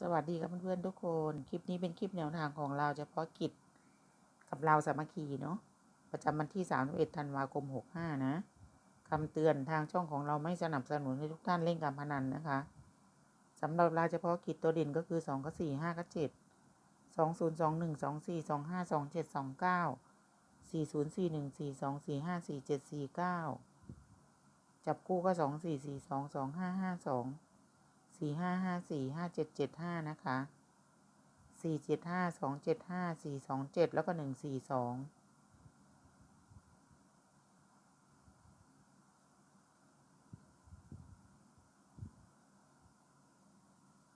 สวัสดีครับเพื่อนๆทุกคน คลิปนี้เป็นคลิปแนวทางของเราเฉพาะกิจกับเราสามัคคีเนาะประจำวันที่ 31 ธันวาคม 65 นะคำเตือนทางช่องของเราไม่สนับสนุนให้ทุกท่านเล่นการพนันนะคะสำหรับเราเฉพาะกิจตัวเด่นก็คือ 2 กับ 4 5 กับ 7 2 0 2 1 2 4 2 5 2 7 2 9 4 0 4 1 4 2 4 5 4 7 4 9 จับคู่ก็ 2 4 4 2 2 5 5 2 สี่ห้าห้าสี่ห้าเจ็ดเจ็ดห้านะคะสี่เจ็ดห้าสองเจ็ดห้าสี่สองเจ็ดแล้วก็หนึ่งสี่สอง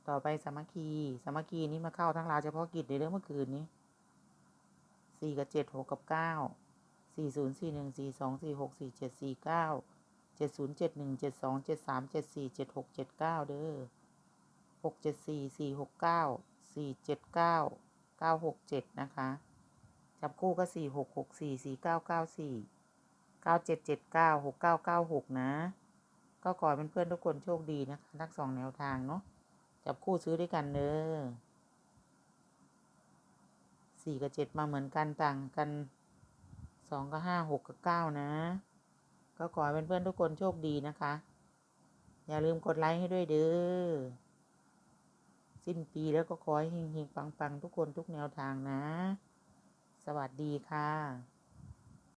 ต่อไปสามัคคีสามัคคีนี้มาเข้าทั้งราเฉพาะกิจในเรื่องเมื่อคืนนี้สี่กับเจ็ดหกกับเก้าสี่ศูนย์สี่หนึ่งสี่สองสี่หกสี่เจ็ดสี่เก้า เจ็ดศูนย์เจ็ดหนึ่งเจ็ดสองเจ็ดสามเจ็ดสี่เจ็ดหกเจ็ดเก้าเด้อหกเจ็ดสี่สี่หกเก้าสี่เจ็ดเก้าเก้าหกเจ็ดนะคะจับคู่ก็สี่หกหกสี่สี่เก้าเก้าสี่เก้าเจ็ดเจ็ดเก้าหกเก้าเก้าหกนะ ก็ขอเป็นเพื่อนทุกคนโชคดีนะคะทั้งสองแนวทางเนาะจับคู่ซื้อด้วยกันเนอสี่กับเจ็ดมาเหมือนกันต่างกันสองกับห้าหกกับเก้านะ ก็ขอให้เพื่อนๆทุกคนโชคดีนะคะ อย่าลืมกดไลค์ให้ด้วยเด้อ สิ้นปีแล้วก็ขอให้เฮงๆปังๆ ทุกคนทุกแนวทางนะ สวัสดีค่ะ